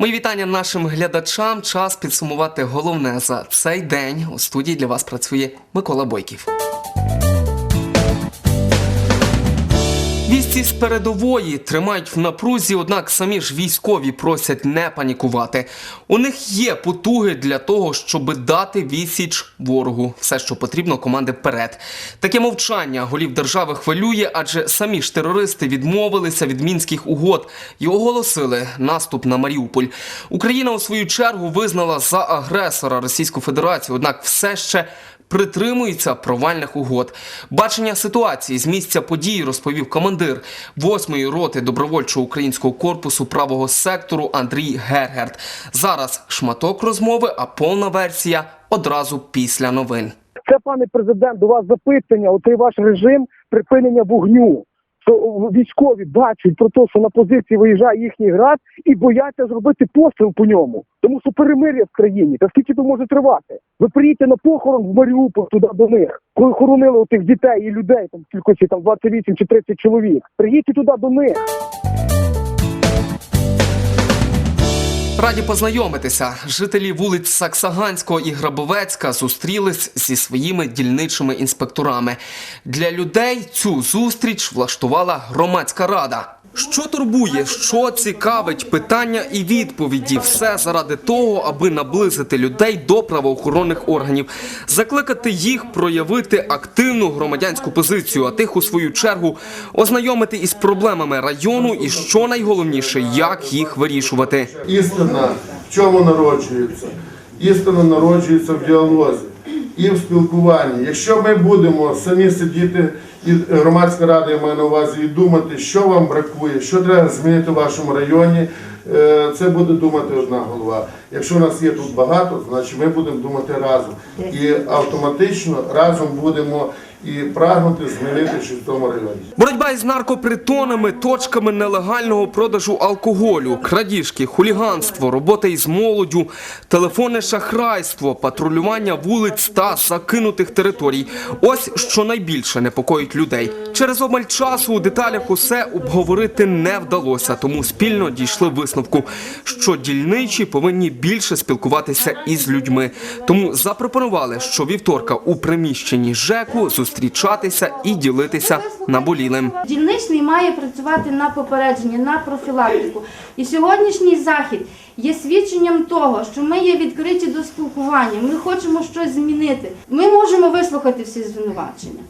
Мої вітання нашим глядачам. Час підсумувати головне за цей день. У студії для вас працює Микола Бойків. Вісті з передової тримають в напрузі, однак самі ж військові просять не панікувати. У них є потуги для того, щоб дати відсіч ворогу. Все, що потрібно, команди вперед. Таке мовчання голів держави хвилює, адже самі ж терористи відмовилися від мінських угод і оголосили наступ на Маріуполь. Україна у свою чергу визнала за агресора Російську Федерацію, однак все ще притримується провальних угод. Бачення ситуації з місця події розповів командир 8-ї роти добровольчого українського корпусу правого сектору Андрій Гергерт. Зараз шматок розмови, а повна версія одразу після новин. Це, пане президент, до вас запитання. Оцей ваш режим припинення вогню. Що військові бачать про те, що на позиції виїжджає їхній град і бояться зробити постріл по ньому. Тому що перемир'я в країні. Та скільки то може тривати? Ви приїдьте на похорон в Маріуполь туди до них, коли хоронили отих дітей і людей, там кількості там 28 чи 30 чоловік. Приїдьте туди до них. Раді познайомитися. Жителі вулиць Саксаганського і Грабовецька зустрілись зі своїми дільничими інспекторами. Для людей цю зустріч влаштувала громадська рада. Що турбує, що цікавить, питання і відповіді все заради того, аби наблизити людей до правоохоронних органів, закликати їх проявити активну громадянську позицію, а тих у свою чергу ознайомити із проблемами району і що найголовніше, як їх вирішувати. Істина в чому народжується? Істина народжується в діалозі і в спілкуванні. Якщо ми будемо самі сидіти, і громадська рада я маю на увазі, і думати, що вам бракує, що треба змінити в вашому районі, е, це буде думати одна голова. Якщо нас є тут багато, значить ми будемо думати разом. І автоматично разом будемо і прагнути змінити щось в тому районі. Боротьба із наркопритонами, точками нелегального продажу алкоголю, крадіжки, хуліганство, робота із молоддю, телефонне шахрайство, патрулювання вулиць та закинутих територій. Ось що найбільше непокоїть людей. Через обмаль часу у деталях усе обговорити не вдалося, тому спільно дійшли висновку, що дільничі повинні більше спілкуватися із людьми. Тому запропонували, що вівторка у приміщенні ЖЕКу зустрічатися і ділитися наболілим. Дільничний має працювати на попередження, на профілактику. І сьогоднішній захід є свідченням того, що ми є відкриті до спілкування, ми хочемо щось змінити. Ми можемо вислухати всі звинувачення,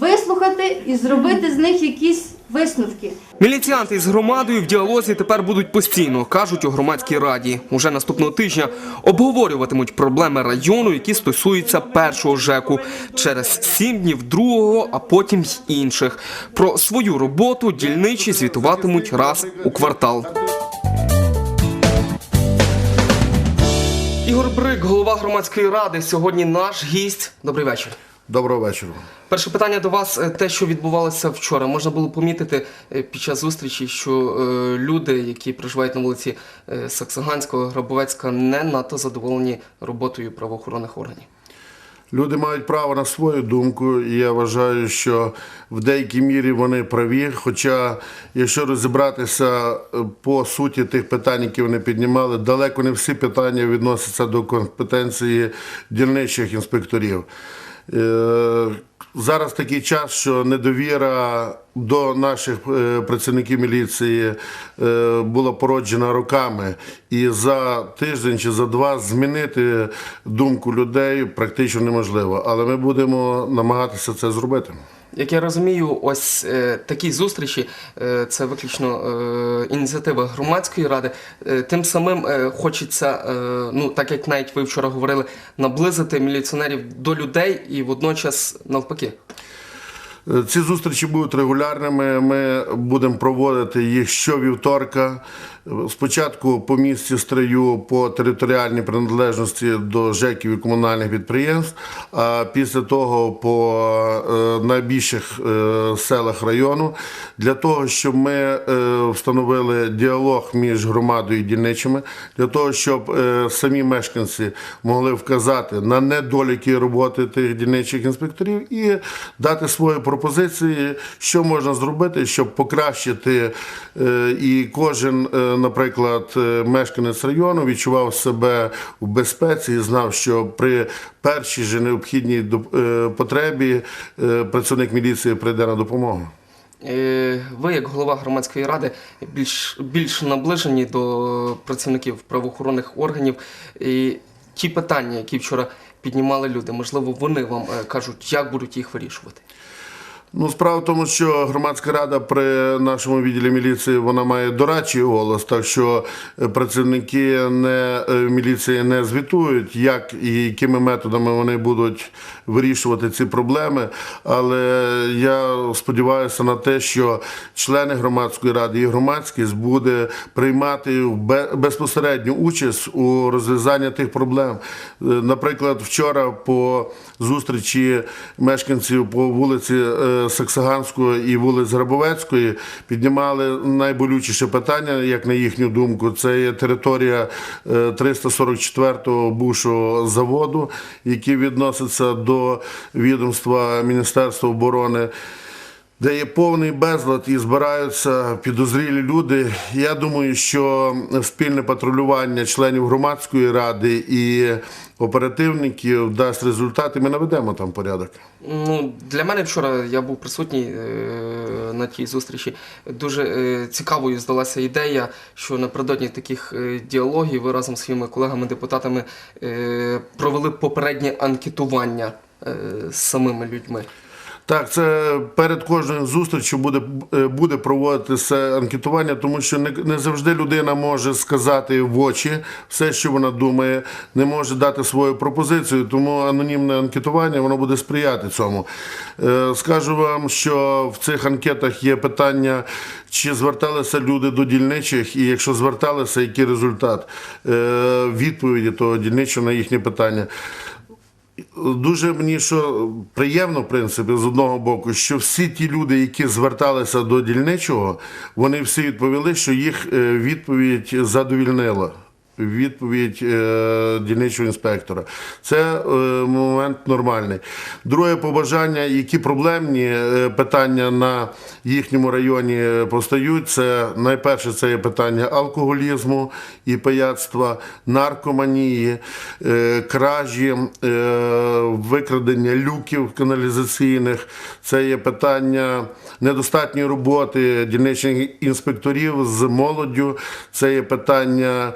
вислухати і зробити з них якісь висновки. Міліціянти з громадою в діалозі тепер будуть постійно, кажуть у громадській раді. Уже наступного тижня обговорюватимуть проблеми району, які стосуються першого ЖЕКу, через сім днів другого, а потім й інших. Про свою роботу дільничі звітуватимуть раз у квартал. Ігор Брик, голова громадської ради. Сьогодні наш гість. Добрий вечір. Доброго вечора. Перше питання до вас: Е, те, що відбувалося вчора, можна було помітити е, під час зустрічі, що е, люди, які проживають на вулиці Саксаганського, Грабовецька, не надто задоволені роботою правоохоронних органів. Люди мають право на свою думку, і я вважаю, що в деякій мірі вони праві. Хоча, якщо розібратися по суті тих питань, які вони піднімали, далеко не всі питання відносяться до компетенції дільничих інспекторів. Е, Зараз такий час, що недовіра до наших е, працівників міліції е, була породжена роками, і за тиждень чи за два змінити думку людей практично неможливо. Але ми будемо намагатися це зробити. Як я розумію, ось е, такі зустрічі е, це виключно е, ініціатива громадської ради. Тим самим хочеться, ну так як навіть ви вчора говорили, наблизити міліціонерів до людей і водночас навпаки. Ці зустрічі будуть регулярними. Ми будемо проводити їх щовівторка. Спочатку по місті строю по територіальній приналежності до ЖЕКів і комунальних підприємств, а після того по е, найбільших е, селах району. Для того, щоб ми е, встановили діалог між громадою і дільничими, для того, щоб самі мешканці могли вказати на недоліки роботи тих дільничих інспекторів і дати пропозицію пропозиції, що можна зробити, щоб покращити і кожен, наприклад, е, мешканець району відчував себе в безпеці і знав, що при першій же необхідній е, потребі е, працівник міліції прийде на допомогу. Ви, як голова громадської ради, більш, більш наближені до працівників правоохоронних органів. І ті питання, які вчора піднімали люди, можливо, вони вам кажуть, як будуть їх вирішувати. Ну, справа в тому, що громадська рада при нашому відділі міліції вона має дорадчий голос, так що е, працівники не, е, міліції не звітують, як і якими методами вони будуть вирішувати ці проблеми. Але я сподіваюся на те, що члени громадської ради і громадськість буде приймати бе- безпосередню участь у розв'язанні тих проблем. Е, Наприклад, вчора по зустрічі мешканців по вулиці Саксаганської і вулиць Грабовецької піднімали найболючіше питання, як на їхню думку. Це є територія е, 344-го бувшого заводу, який відноситься до відомства Міністерства оборони де є повний безлад і збираються підозрілі люди. Я думаю, що спільне патрулювання членів громадської ради і оперативників дасть результат, і ми наведемо там порядок. Ну, для мене вчора я був присутній е, на тій зустрічі. Дуже е, цікавою здалася ідея, що напередодні таких е, діалогів ви разом з своїми колегами-депутатами провели попереднє анкетування з самими людьми. Так, це перед кожною зустрічю буде, е, буде проводитися анкетування, тому що не, не завжди людина може сказати в очі все, що вона думає, не може дати свою пропозицію, тому анонімне анкетування воно буде сприяти цьому. Е, Скажу вам, що в цих анкетах є питання, чи зверталися люди до дільничих, і якщо зверталися, який результат е, відповіді того дільничого на їхнє питання. Дуже мені що приємно, в принципі, з одного боку, що всі ті люди, які зверталися до дільничого, вони всі відповіли, що їх е, відповідь задовільнила. Відповідь е, дільничого інспектора. Це е, момент нормальний. Друге побажання, які проблемні е, питання на їхньому районі е, постають, це найперше це є питання алкоголізму і пияцтва, наркоманії, е, кражі, е, викрадення люків каналізаційних. Це є питання недостатньої роботи дільничних інспекторів з молоддю. Це є питання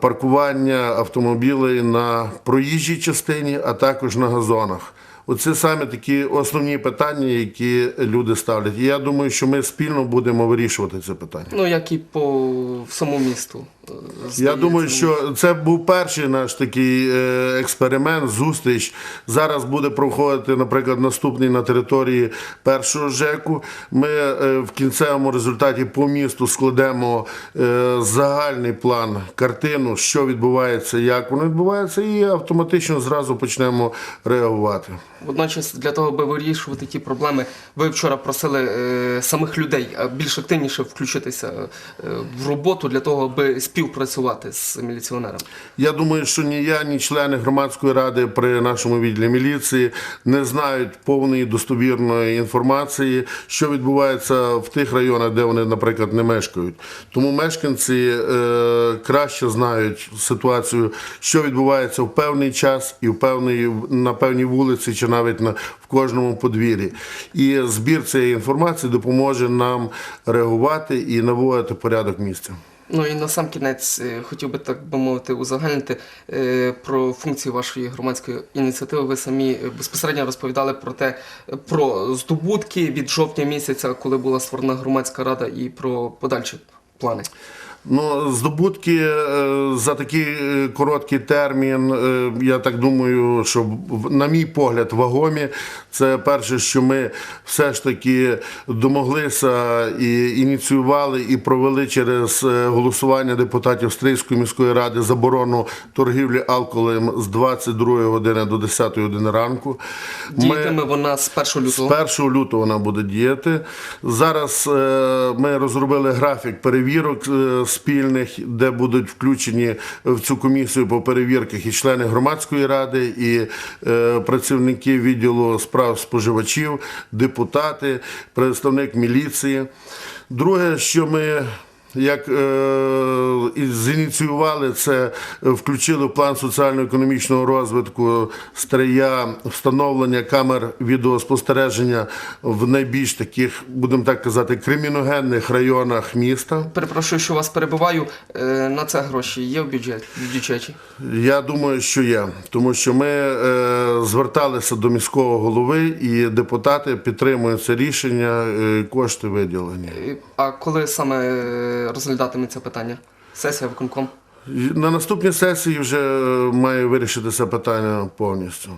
паркування автомобілей на проїжджій частині, а також на газонах. Оце саме такі основні питання, які люди ставлять. І я думаю, що ми спільно будемо вирішувати це питання. Ну, як і по всьому місту. е, Я думаю, що це був перший наш такий е, експеримент, зустріч. Зараз буде проходити, наприклад, наступний на території першого ЖЕКу. Ми е, в кінцевому результаті по місту складемо загальний план, картину, що відбувається, як воно відбувається, і автоматично зразу почнемо реагувати. Водночас, для того, аби вирішувати ті проблеми, ви вчора просили е, самих людей е, більш активніше включитися е, в роботу для того, аби співпрацювати з міліціонерами. Я думаю, що ні я, ні члени громадської ради при нашому відділі міліції не знають повної достовірної інформації, що відбувається в тих районах, де вони, наприклад, не мешкають. Тому мешканці е, краще знають ситуацію, що відбувається в певний час і в певний, на певній вулиці, чи навіть на в кожному подвір'ї. І збір цієї інформації допоможе нам реагувати і наводити порядок місця. Ну і на сам кінець е, хотів би так би мовити узагальнити е, про функції вашої громадської ініціативи. Ви самі е, безпосередньо розповідали про те, про здобутки від жовтня місяця, коли була створена громадська рада, і про подальші плани. Ну, здобутки е, за такий е, короткий термін, е, я так думаю, що на мій погляд вагомі. Це перше, що ми все ж таки домоглися і ініціювали і провели через голосування депутатів Стрийської міської ради заборону торгівлі алкоголем з 22 години до 10 години ранку. Ми- Діятиме вона з 1 з лютого. 1 лютого вона буде діяти. Зараз ми розробили графік перевірок спільних, де будуть включені в цю комісію по перевірках і члени громадської ради, і е, працівники відділу справ споживачів, депутати, представник міліції. Друге, що ми як е, зініціювали це, включили в план соціально-економічного розвитку стрия встановлення камер відеоспостереження в найбільш таких, будемо так казати, криміногенних районах міста. Перепрошую, що вас перебиваю. Е, На це гроші є в бюджеті в. Я думаю, що є, тому що ми е, зверталися до міського голови і депутати підтримують це рішення, е, кошти виділені. Е, А коли саме е, розглядатиметься питання? Сесія виконком. На наступній сесії вже е, має вирішитися питання повністю.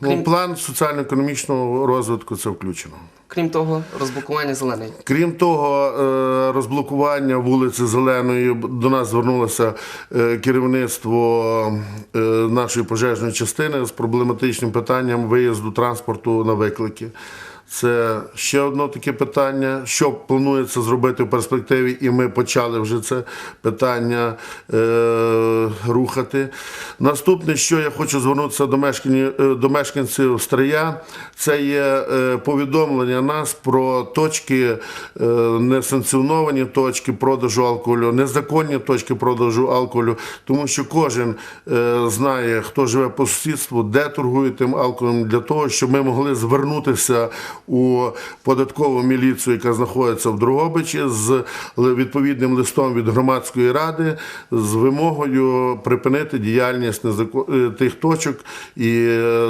Ну, Крім- план соціально-економічного розвитку це включено. Крім того, розблокування зеленої. Крім того, е, розблокування вулиці Зеленої до нас звернулося е, керівництво е, нашої пожежної частини з проблематичним питанням виїзду транспорту на виклики. Це ще одне таке питання, що планується зробити в перспективі, і ми почали вже це питання е, рухати. Наступне, що я хочу звернутися до, мешканців, до мешканців Стрия, це є е, повідомлення нас про точки, е, несанкціоновані точки продажу алкоголю, незаконні точки продажу алкоголю, тому що кожен е, знає, хто живе по сусідству, де торгує тим алкоголем, для того, щоб ми могли звернутися у податкову міліцію, яка знаходиться в Дрогобичі, з відповідним листом від громадської ради з вимогою припинити діяльність е, тих точок і е,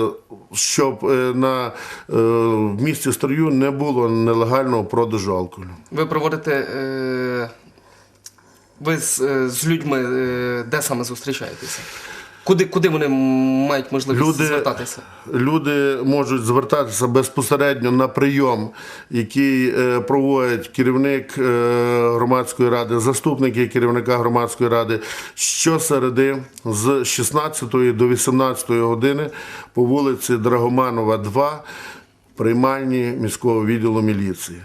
щоб е, на в місті Строю не було нелегального продажу алкоголю. Ви проводите. Е, ви з, з людьми де саме зустрічаєтеся? Куди, куди вони мають можливість Люди- звертатися? Люди можуть звертатися безпосередньо на прийом, який е, проводить керівник е, громадської ради, заступники керівника громадської ради щосереди з 16 до 18 години по вулиці Драгоманова, 2, приймальні міського відділу міліції.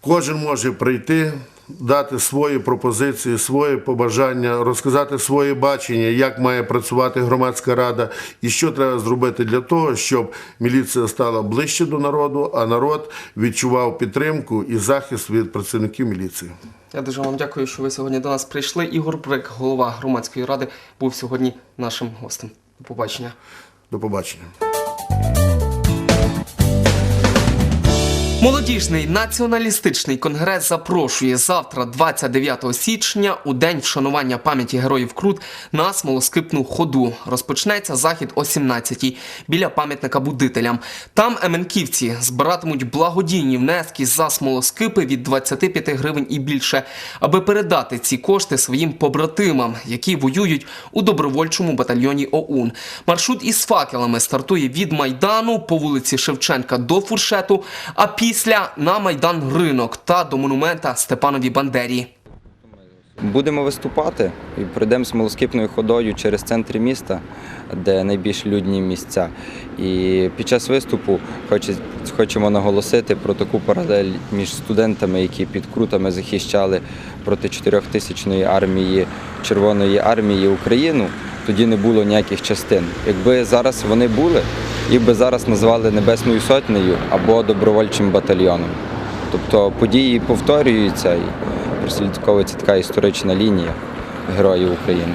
Кожен може прийти, дати свої пропозиції, свої побажання, розказати своє бачення, як має працювати громадська рада і що треба зробити для того, щоб міліція стала ближче до народу, а народ відчував підтримку і захист від працівників міліції. Я дуже вам дякую, що ви сьогодні до нас прийшли. Ігор Брик, голова громадської ради, був сьогодні нашим гостем. До побачення. До побачення. Молодіжний націоналістичний конгрес запрошує завтра, 29 січня, у день вшанування пам'яті героїв Крут на смолоскипну ходу. Розпочнеться захід о 17-й біля пам'ятника будителям. Там еменківці збиратимуть благодійні внески за смолоскипи від 25 гривень і більше, аби передати ці кошти своїм побратимам, які воюють у добровольчому батальйоні ОУН. Маршрут із факелами стартує від майдану по вулиці Шевченка до фуршету, а після на майдан ринок та до монумента Степанові Бандері. Будемо виступати і пройдемо смолоскипною ходою через центр міста, де найбільш людні місця. І під час виступу хочемо наголосити про таку паралель між студентами, які під крутами захищали проти 4000-ї армії Червоної армії Україну. Тоді не було ніяких частин. Якби зараз вони були, їх би зараз назвали Небесною сотнею або добровольчим батальйоном. Тобто події повторюються і прослідковується така історична лінія героїв України.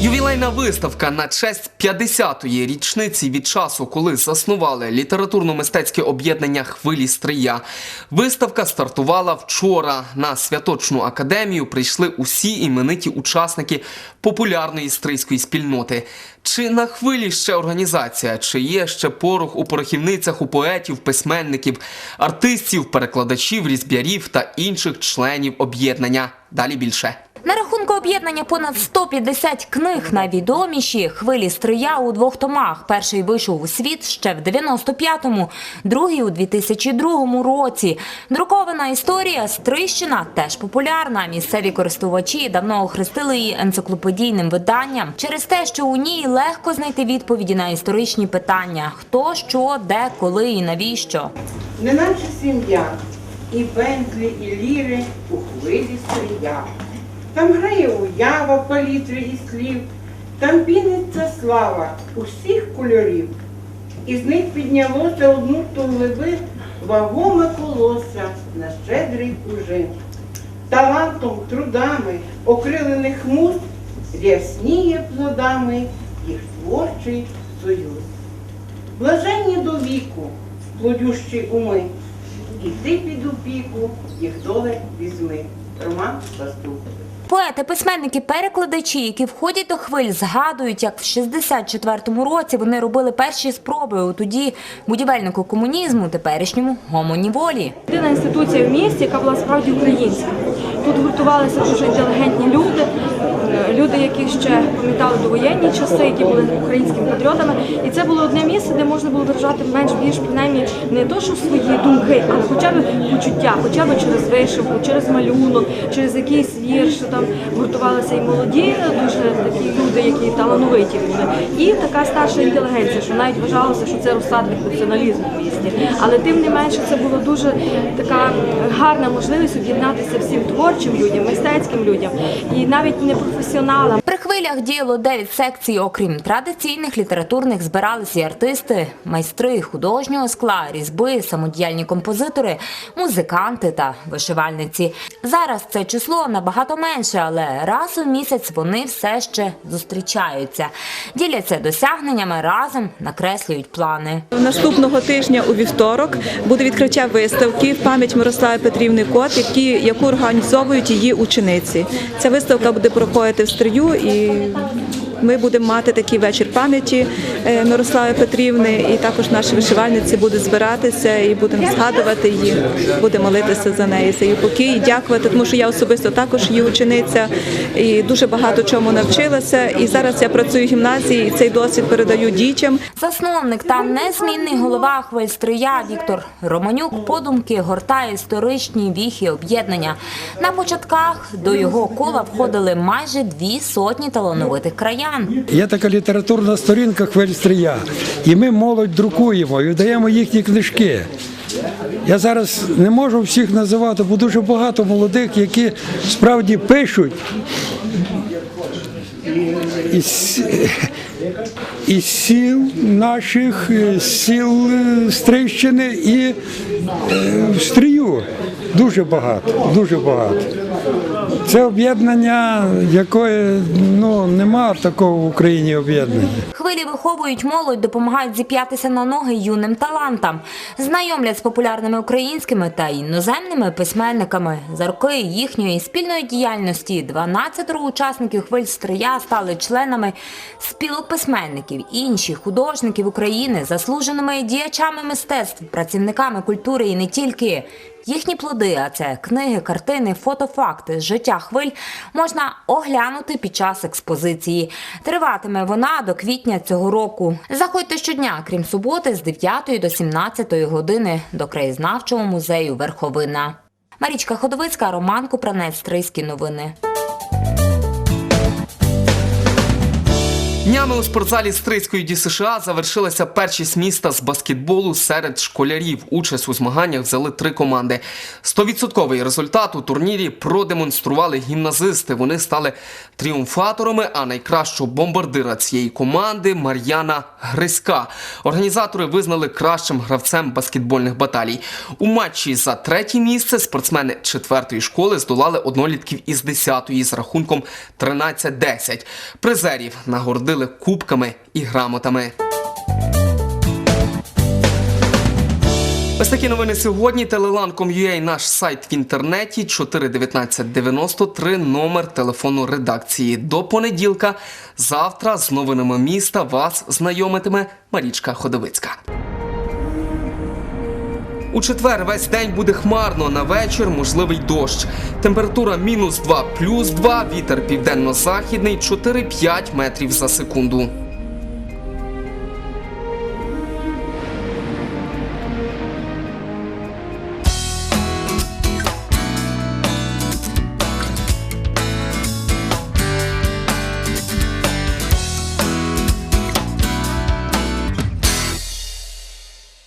Ювілейна виставка на честь 50-ї річниці від часу, коли заснували літературно-мистецьке об'єднання Хвилі Стрия. Виставка стартувала вчора. На святочну академію прийшли усі імениті учасники популярної стрийської спільноти. Чи на хвилі ще організація, чи є ще порох у порохівницях у поетів, письменників, артистів, перекладачів, різб'ярів та інших членів об'єднання? Далі більше. На рахунку об'єднання понад 150 книг найвідоміші хвилі стрия у двох томах. Перший вийшов у світ ще в 95-му, другий у 2002 році. Друкована історія Стрищина теж популярна. Місцеві користувачі давно охрестили її енциклопедійним виданням через те, що у ній легко знайти відповіді на історичні питання: хто, що, де, коли і навіщо. Не наша сім'я і пензлі, і ліри у хвилі стрія. Там грає уява в палітрі і слів, там піниться слава усіх кольорів. Із них піднялося одну ту глиби вагоме колося на щедрий ужин. Талантом, трудами окрилених муст рясніє плодами їх творчий союз. Блаженні до віку, плодющі уми, і ти під опіку їх доле візьми. Роман Пастух. Поети, письменники, перекладачі, які входять до хвиль, згадують, як в 64-му році вони робили перші спроби у тоді будівельнику комунізму, теперішньому гомоні волі. Єдина інституція в місті, яка була справді українська. Тут гуртувалися дуже інтелігентні люди, е, люди, які ще пам'ятали довоєнні часи, які були українськими патріотами. І це було одне місце, де можна було виражати менш-більш принаймні не то, що свої думки, але хоча б почуття, хоча б через вишивку, через малюнок, через якийсь вірш. Там гуртувалися і молоді, дуже такі люди, які талановиті люди, і така старша інтелігенція, що навіть вважалося, що це розсадник націоналізму місті. Але тим не менше це була дуже така гарна можливість об'єднатися всім творчим людям, мистецьким людям і навіть не професіоналам. При хвилях діяло 9 секцій, окрім традиційних літературних, збиралися і артисти, майстри художнього скла, різьби, самодіяльні композитори, музиканти та вишивальниці. Зараз це число набагато менше, але раз у місяць вони все ще зустрічаються, діляться досягненнями, разом накреслюють плани. Наступного тижня у вівторок буде відкриття виставки в пам'ять Мирослави Петрівни Кот, які, яку організовують її учениці. Ця виставка буде проходити в стрію і Kami tahu. Ми будемо мати такий вечір пам'яті е, Мирослави Петрівни, і також наші вишивальниці будуть збиратися і будемо згадувати її, будемо молитися за неї, за її покій, і дякувати, тому що я особисто також її учениця і дуже багато чому навчилася. І зараз я працюю в гімназії і цей досвід передаю дітям. Засновник та незмінний голова хвильстрия Віктор Романюк подумки гортає історичні віхи об'єднання. На початках до його кола входили майже дві сотні талановитих краян. Є така літературна сторінка Хвельстрія, і ми молодь друкуємо і даємо їхні книжки. Я зараз не можу всіх називати, бо дуже багато молодих, які справді пишуть із, із сіл наших, е, з сіл е, Стрийщини і е, в Стрію. Дуже багато, дуже багато. Це об'єднання, якої ну, нема такого в Україні об'єднання. Хвилі виховують молодь, допомагають зіп'ятися на ноги юним талантам, знайомлять з популярними українськими та іноземними письменниками. За роки їхньої спільної діяльності 12 учасників хвиль стрия стали членами спілок письменників, інші художників України, заслуженими діячами мистецтв, працівниками культури і не тільки. Їхні плоди, а це книги, картини, фотофакти з життя хвиль, можна оглянути під час експозиції. Триватиме вона до квітня цього року. Заходьте щодня, крім суботи, з 9 до 17 години до краєзнавчого музею Верховина. Марічка Ходовицька, Роман Купранець, Стрийські новини. Днями у спортзалі Стрийської ДЮСША завершилася першість міста з баскетболу серед школярів. Участь у змаганнях взяли три команди. Стовідсотковий результат у турнірі продемонстрували гімназисти. Вони стали тріумфаторами, а найкращого бомбардира цієї команди Мар'яна Гриська. Організатори визнали кращим гравцем баскетбольних баталій. У матчі за третє місце спортсмени четвертої школи здолали однолітків із десятої з рахунком 13-10. Призерів нагородили кубками і грамотами. Ось такі новини сьогодні. Телеланком.ua, наш сайт в інтернеті 41993, номер телефону редакції. До понеділка. Завтра з новинами міста вас знайомитиме Марічка Ходовицька. У четвер весь день буде хмарно, на вечір можливий дощ. Температура мінус 2, плюс 2, вітер південно-західний 4-5 метрів за секунду.